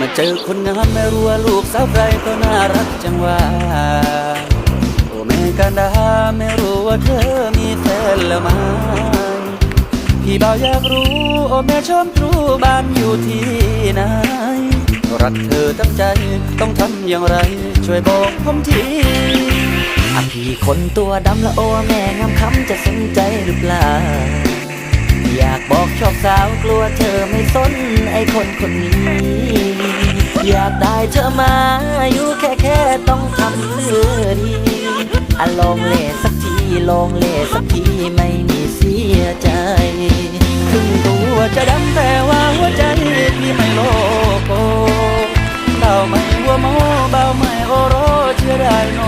มาเจอคนงามไม่รู้ว่าลูกสาวใครก็น่ารักจังว่าโอ้แม่กันดาไม่รู้ว่าเธอมีแฟนแล้วไหมพี่บ่าวอยากรู้โอ้แม่ชมตรูบ้านอยู่ที่ไหนรักเธอตั้งใจต้องทำอย่างไร ช่วยบอกผมทีอะพี่คนตัวดำละโอแม่งามคำจะสนใจหรือเปล่าอยากบอกชอบสาวกลัวเธอไม่สนไอคนคนนี้ อยากได้เธอมาอยู่แค่แค่ต้องทำเพื่อดีอะลองเล่สักทีลองเล่สักทีไม่มีเสียใจถึงตัวจะดำแต่ว่าหัวใจพี่ไม่โลโกเบาไม่หัวโมเบาไม่โอโรเชื่อได้โน